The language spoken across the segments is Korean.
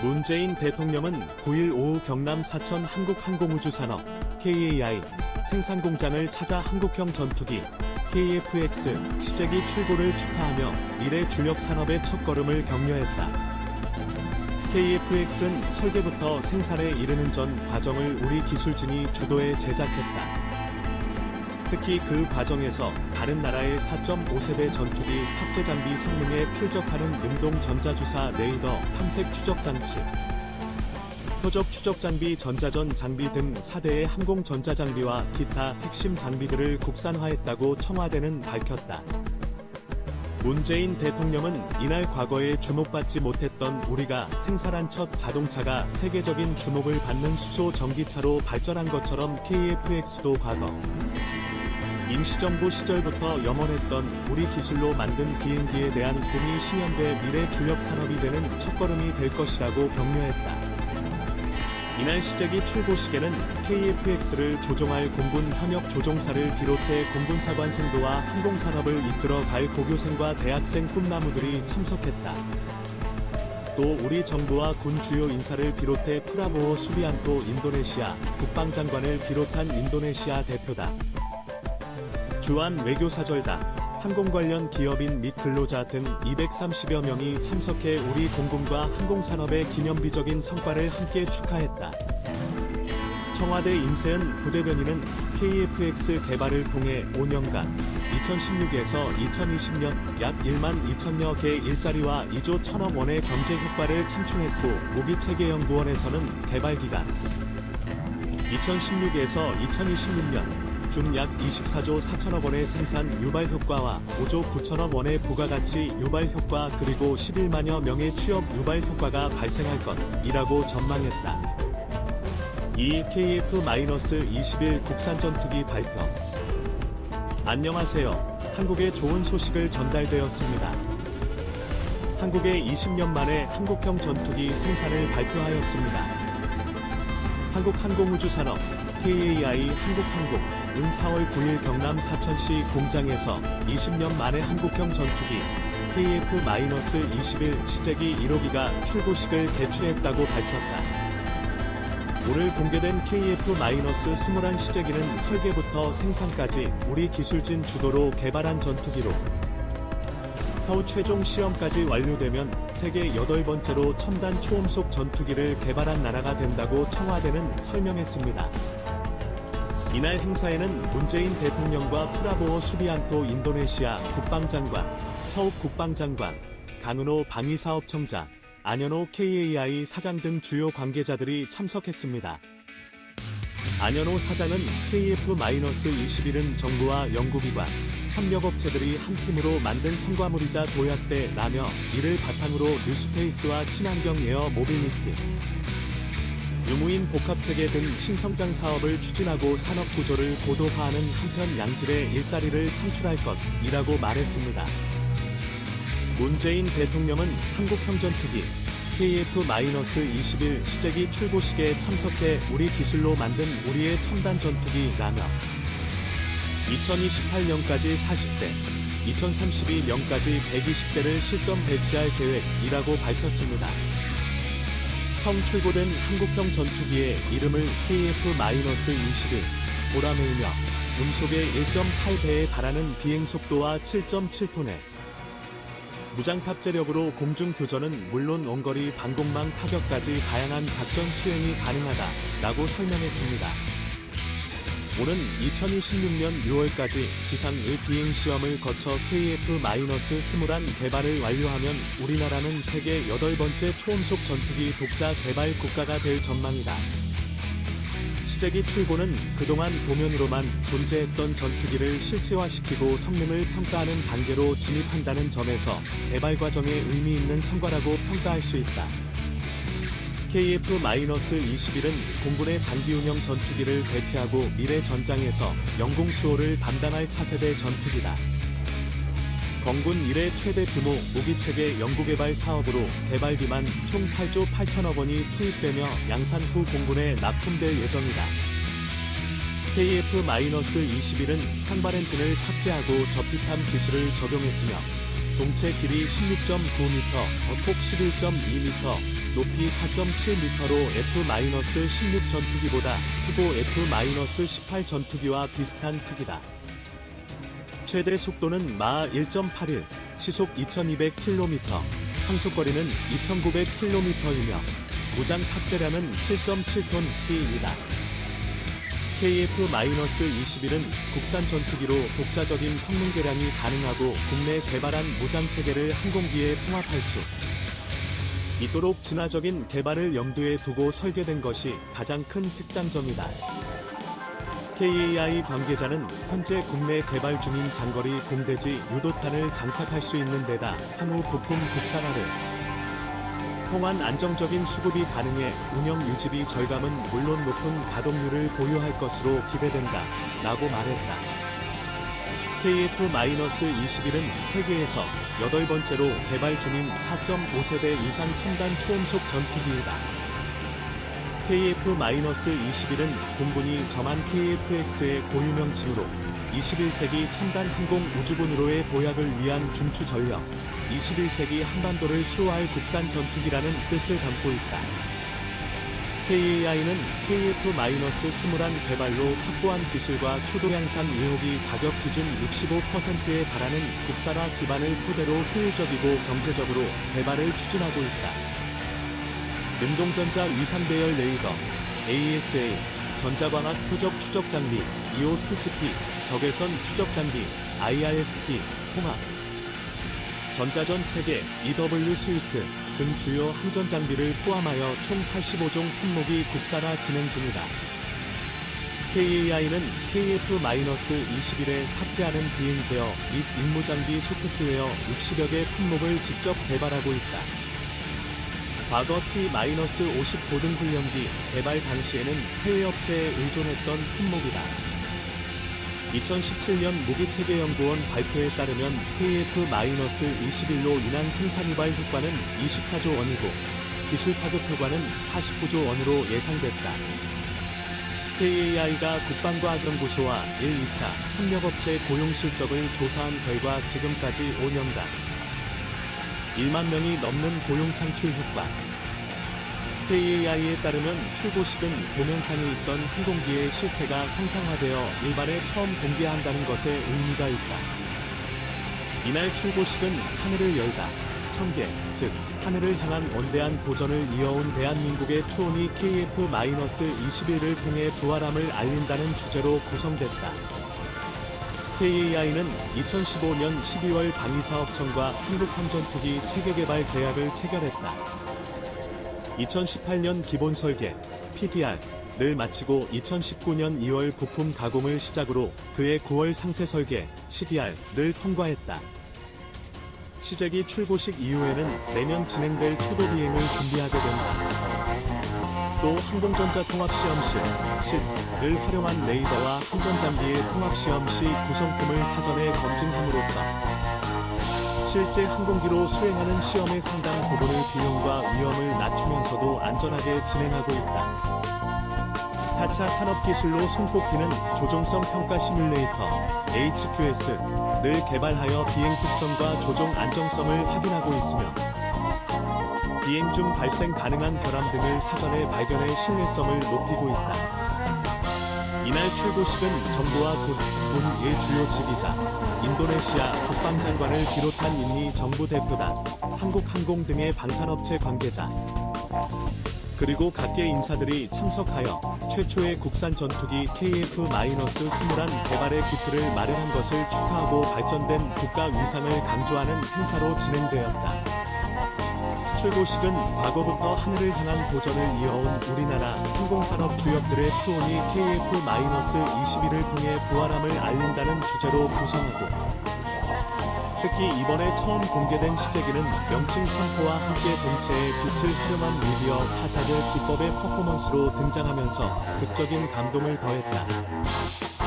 문재인 대통령은 9일 오후 경남 사천 한국항공우주산업 KAI 생산공장을 찾아 한국형 전투기 KF-X 시제기 출고를 축하하며 미래 주력 산업의 첫걸음을 격려했다. KF-X는 설계부터 생산에 이르는 전 과정을 우리 기술진이 주도해 제작했다. 특히 그 과정에서 다른 나라의 4.5세대 전투기 탑재 장비 성능에 필적하는 능동 전자주사 레이더 탐색 추적 장치, 표적 추적 장비 전자전 장비 등 4대의 항공 전자 장비와 기타 핵심 장비들을 국산화했다고 청와대는 밝혔다. 문재인 대통령은 이날 과거에 주목받지 못했던 우리가 생산한 첫 자동차가 세계적인 주목을 받는 수소 전기차로 발전한 것처럼 KF-X도 과거 임시정부 시절부터 염원했던 우리 기술로 만든 비행기에 대한 꿈이 실현돼 미래 주력 산업이 되는 첫걸음이 될 것이라고 격려했다. 이날 시제기 출고식에는 KF-X를 조종할 공군 현역 조종사를 비롯해 공군사관생도와 항공산업을 이끌어갈 고교생과 대학생 꿈나무들이 참석했다. 또 우리 정부와 군 주요 인사를 비롯해 프라보오 수비안토 인도네시아 국방장관을 비롯한 인도네시아 대표다. 주한 외교사절단, 항공 관련 기업인 및 근로자 등 230여 명이 참석해 우리 공군과 항공산업의 기념비적인 성과를 함께 축하했다. 청와대 임세은 부대변인은 KF-X 개발을 통해 5년간 2016에서 2020년 약 1만 2천여 개 일자리와 2조 1천억 원의 경제 효과를 창출했고 무기체계연구원에서는 개발 기간 2016에서 2026년 중 약 24조 4천억 원의 생산 유발 효과와 5조 9천억 원의 부가가치 유발 효과 그리고 11만여 명의 취업 유발 효과가 발생할 것이라고 전망했다. 이 KF-21 국산 전투기 발표. 안녕하세요. 한국에 좋은 소식을 전달되었습니다. 한국의 20년 만에 한국형 전투기 생산을 발표하였습니다. 한국항공우주산업 KAI 한국항공 은 4월 9일 경남 사천시 공장에서 20년 만에 한국형 전투기 KF-21 시제기 1호기가 출고식을 개최했다고 밝혔다. 오늘 공개된 KF-21 시제기는 설계부터 생산까지 우리 기술진 주도로 개발한 전투기로 향후 최종 시험까지 완료되면 세계 여덟 번째로 첨단 초음속 전투기를 개발한 나라가 된다고 청와대는 설명했습니다. 이날 행사에는 문재인 대통령과 프라보어 수비안토 인도네시아 국방장관, 서욱 국방장관, 강은호 방위사업청장, 안현호 KAI 사장 등 주요 관계자들이 참석했습니다. 안현호 사장은 KF-21은 정부와 연구기관, 협력업체들이 한 팀으로 만든 성과물이자 도약대라며 이를 바탕으로 뉴스페이스와 친환경 에어 모빌리티, 유무인 복합체계 등 신성장 사업을 추진하고 산업 구조를 고도화하는 한편 양질의 일자리를 창출할 것이라고 말했습니다. 문재인 대통령은 한국형 전투기 KF-21 시제기 출고식에 참석해 우리 기술로 만든 우리의 첨단 전투기라며 2028년까지 40대, 2032년까지 120대를 실전 배치할 계획이라고 밝혔습니다. 처음 출고된 한국형 전투기의 이름을 KF-21 보라매이며 음속의 1.8배에 달하는 비행속도와 7.7톤의 무장 탑재력으로 공중 교전은 물론 원거리 방공망 타격까지 다양한 작전 수행이 가능하다라고 설명했습니다. 오는 2026년 6월까지 지상의 비행 시험을 거쳐 KF-21 개발을 완료하면 우리나라는 세계 여덟 번째 초음속 전투기 독자 개발 국가가 될 전망이다. 시제기 출고는 그동안 도면으로만 존재했던 전투기를 실체화시키고 성능을 평가하는 단계로 진입한다는 점에서 개발 과정에 의미 있는 성과라고 평가할 수 있다. KF-21은 공군의 장기 운영 전투기를 배치하고 미래 전장에서 영공 수호를 담당할 차세대 전투기다. 건군 이래 최대 규모 무기체계 연구개발 사업으로 개발비만 총 8조 8천억 원이 투입되며 양산 후 공군에 납품될 예정이다. KF-21은 상발 엔진을 탑재하고 저피탐 기술을 적용했으며 동체 길이 16.9m, 어폭 11.2m, 높이 4.7m로 F-16 전투기보다 크고 F-18 전투기와 비슷한 크기다. 최대 속도는 마하 1.81, 시속 2200km, 항속거리는 2900km이며 무장 탑재량은 7.7톤 T이다. KF-21은 국산 전투기로 독자적인 성능 개량이 가능하고 국내 개발한 무장 체계를 항공기에 통합할 수 있도록 진화적인 개발을 염두에 두고 설계된 것이 가장 큰 특장점이다. KAI 관계자는 현재 국내 개발 중인 장거리 공대지 유도탄을 장착할 수 있는 데다 향후 부품 국산화를 통한 안정적인 수급이 가능해 운영 유지비 절감은 물론 높은 가동률을 보유할 것으로 기대된다. 라고 말했다. KF-21은 세계에서 여덟 번째로 개발 중인 4.5세대 이상 첨단 초음속 전투기이다. KF-21은 공군이 정한 KFX의 고유명칭으로 21세기 첨단 항공 우주군으로의 도약을 위한 중추 전력, 21세기 한반도를 수호할 국산 전투기라는 뜻을 담고 있다. KAI는 KF-21 개발로 확보한 기술과 초도량산 1호기 가격 기준 65%에 달하는 국산화 기반을 토대로 효율적이고 경제적으로 개발을 추진하고 있다. 능동전자 위상 배열 레이더, ASA, 전자광학 표적 추적 장비, EOTGP, 적외선 추적 장비, IRST, 홍합, 전자전 체계, EW 스위트 등 주요 항전 장비를 포함하여 총 85종 품목이 국산화 진행 중이다. KAI는 KF-21에 탑재하는 비행 제어 및 임무 장비 소프트웨어 60여 개 품목을 직접 개발하고 있다. 과거 T-50 고등 훈련기 개발 당시에는 해외 업체에 의존했던 품목이다. 2017년 무기체계연구원 발표에 따르면 KF-21로 인한 생산 이발 효과는 24조 원이고 기술 파급 효과는 49조 원으로 예상됐다. KAI가 국방과학연구소와 1, 2차 협력업체 고용 실적을 조사한 결과 지금까지 5년간 1만 명이 넘는 고용 창출 효과. KAI에 따르면 출고식은 도면상에 있던 항공기의 실체가 형상화되어 일반에 처음 공개한다는 것에 의미가 있다. 이날 출고식은 하늘을 열다. 청계, 즉 하늘을 향한 원대한 도전을 이어온 대한민국의 초원이 KF-21을 통해 부활함을 알린다는 주제로 구성됐다. KAI는 2015년 12월 방위사업청과 한국함전투기 체계개발 계약을 체결했다. 2018년 기본 설계, PDR을 마치고 2019년 2월 부품 가공을 시작으로 그해 9월 상세 설계, CDR을 통과했다. 시제기 출고식 이후에는 내년 진행될 초도 비행을 준비하게 된다. 또 항공전자 통합시험실, 실을 활용한 레이더와 항전 장비의 통합시험 시 구성품을 사전에 검증함으로써 실제 항공기로 수행하는 시험의 상당 부분의 비용과 위험을 낮추면서도 안전하게 진행하고 있다. 4차 산업기술로 손꼽히는 조종성 평가 시뮬레이터 HQS를 개발하여 비행 특성과 조종 안정성을 확인하고 있으며 비행 중 발생 가능한 결함 등을 사전에 발견해 신뢰성을 높이고 있다. 이날 출고식은 정부와 군, 군의 주요 지휘자, 인도네시아 국방장관을 비롯한 인미 정부 대표단, 한국항공 등의 방산업체 관계자, 그리고 각계 인사들이 참석하여 최초의 국산 전투기 KF-21 개발의 기틀을 마련한 것을 축하하고 발전된 국가 위상을 강조하는 행사로 진행되었다. 출고식은 과거부터 하늘을 향한 도전을 이어온 우리나라 항공산업 주역들의 투혼이 KF-21을 통해 부활함을 알린다는 주제로 구성하고 특히 이번에 처음 공개된 시제기는 명칭 선포와 함께 동체의 빛을 활용한 미디어 화살의 기법의 퍼포먼스로 등장하면서 극적인 감동을 더했다.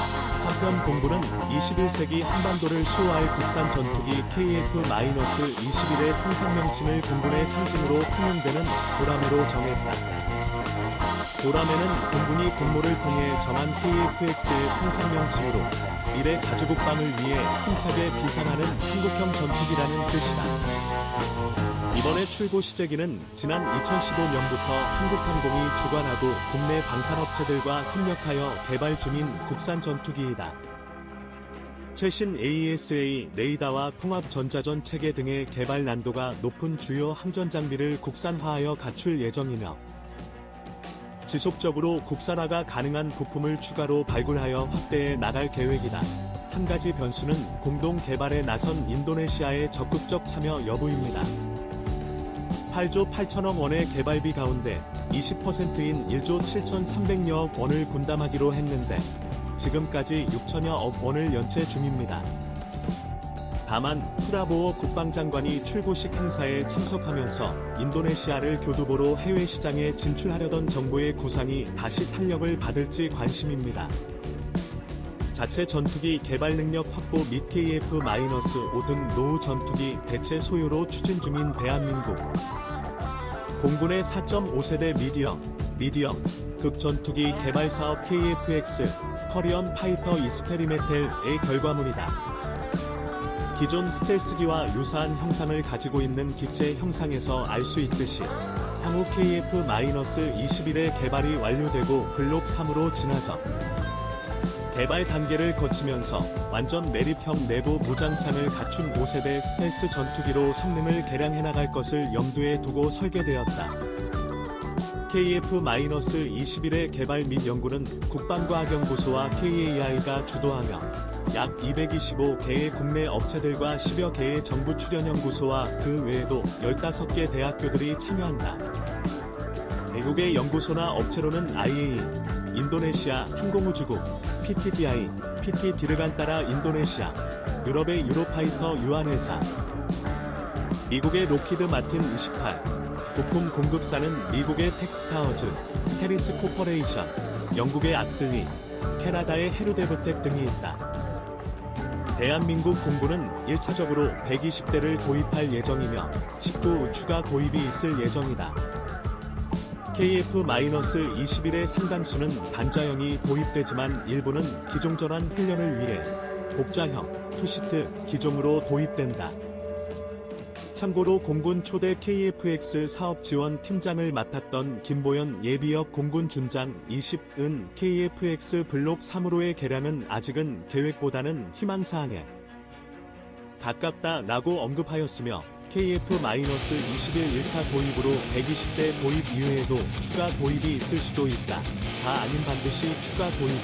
한편 공부는 21세기 한반도를 수호할 국산 전투기 KF-21의 통상 명칭을 공군의 상징으로 통용되는 보라매로 정했다. 보람에는 공군이 공모를 통해 정한 KF-X의 통상 명칭으로 미래 자주국방을 위해 힘차게 비상하는 한국형 전투기라는 뜻이다. 이번에 출고 시제기는 지난 2015년부터 한국항공이 주관하고 국내 방산업체들과 협력하여 개발 중인 국산 전투기이다. 최신 AESA 레이더와 통합 전자전 체계 등의 개발 난도가 높은 주요 항전 장비를 국산화하여 갖출 예정이며 지속적으로 국산화가 가능한 부품을 추가로 발굴하여 확대해 나갈 계획이다. 한 가지 변수는 공동 개발에 나선 인도네시아의 적극적 참여 여부입니다. 8조 8천억 원의 개발비 가운데 20%인 1조 7,300여억 원을 분담하기로 했는데 지금까지 6천여억 원을 연체 중입니다. 다만 프라보오 국방장관이 출고식 행사에 참석하면서 인도네시아를 교두보로 해외 시장에 진출하려던 정부의 구상이 다시 탄력을 받을지 관심입니다. 자체 전투기 개발 능력 확보 및 KF-5 등 노후 전투기 대체 소유로 추진 중인 대한민국. 공군의 4.5세대 미디엄, 미디엄, 극전투기 개발 사업 KF-X, 커리엄 파이터 이스페리메텔의 결과물이다. 기존 스텔스기와 유사한 형상을 가지고 있는 기체 형상에서 알 수 있듯이 향후 KF-21의 개발이 완료되고 블록 3으로 진화적 개발 단계를 거치면서 완전 매립형 내부 무장창을 갖춘 5세대 스텔스 전투기로 성능을 개량해 나갈 것을 염두에 두고 설계되었다. KF-21의 개발 및 연구는 국방과학연구소와 KAI가 주도하며 약 225개의 국내 업체들과 10여 개의 정부 출연연구소와 그 외에도 15개 대학교들이 참여한다. 외국의 연구소나 업체로는 IAE, 인도네시아 항공우주국, PTDI, PT 디르간 따라 인도네시아, 유럽의 유로파이터 유한회사, 미국의 로키드 마틴 28, 부품 공급사는 미국의 텍스타워즈, 해리스 코퍼레이션, 영국의 악슬리, 캐나다의 헤르데브텍 등이 있다. 대한민국 공군은 1차적으로 120대를 도입할 예정이며 19 추가 도입이 있을 예정이다. KF-21의 상당수는 단자형이 도입되지만 일부는 기종전환 훈련을 위해 복자형, 투시트, 기종으로 도입된다. 참고로 공군 초대 KF-X 사업 지원 팀장을 맡았던 김보연 예비역 공군 준장 20은 KF-X 블록 3으로의 개량은 아직은 계획보다는 희망사항에 가깝다라고 언급하였으며 KF-21 1차 도입으로 120대 도입 이후에도 추가 도입이 있을 수도 있다. 다 아닌 반드시 추가 도입이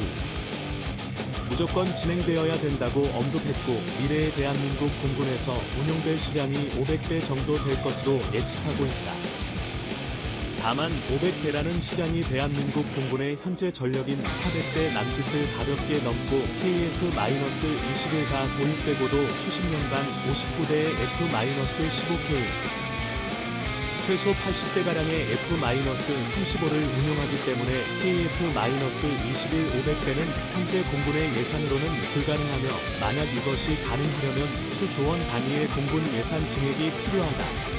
무조건 진행되어야 된다고 언급했고 미래의 대한민국 공군에서 운용될 수량이 500대 정도 될 것으로 예측하고 있다. 다만 500대라는 수량이 대한민국 공군의 현재 전력인 400대 남짓을 가볍게 넘고 KF-21가 도입되고도 수십 년간 59대의 F-15K 최소 80대가량의 F-35를 운용하기 때문에 KF-21 500대는 현재 공군의 예산으로는 불가능하며 만약 이것이 가능하려면 수조원 단위의 공군 예산 증액이 필요하다.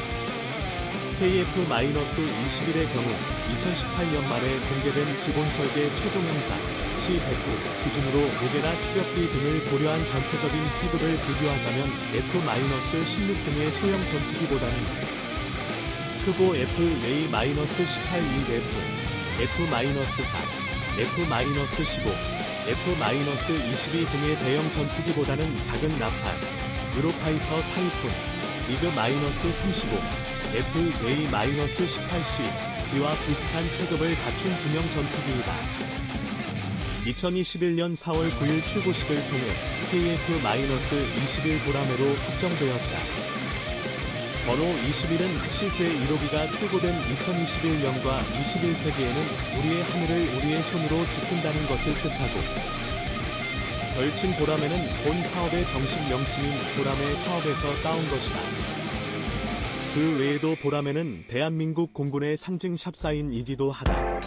KF-21의 경우 2018년 말에 공개된 기본 설계 최종 형상 C109 기준으로 무게나 추력비 등을 고려한 전체적인 체급을 비교하자면 F-16 등의 소형 전투기보다는 크고 F-18-18-1F, F-4, F-15, F-22 등의 대형 전투기보다는 작은 나팔, 유로파이터 타이푼, 미그-35, FA-18C D와 비슷한 체급을 갖춘 중형 전투기이다. 2021년 4월 9일 출고식을 통해 KF-21 보라매로 확정되었다. 번호 21은 실제 1호기가 출고된 2021년과 21세기에는 우리의 하늘을 우리의 손으로 짓는다는 것을 뜻하고 별칭 보라매는 본 사업의 정식 명칭인 보라매 사업에서 따온 것이다. 그 외에도 보라매는 대한민국 공군의 상징 샵사인이기도 하다.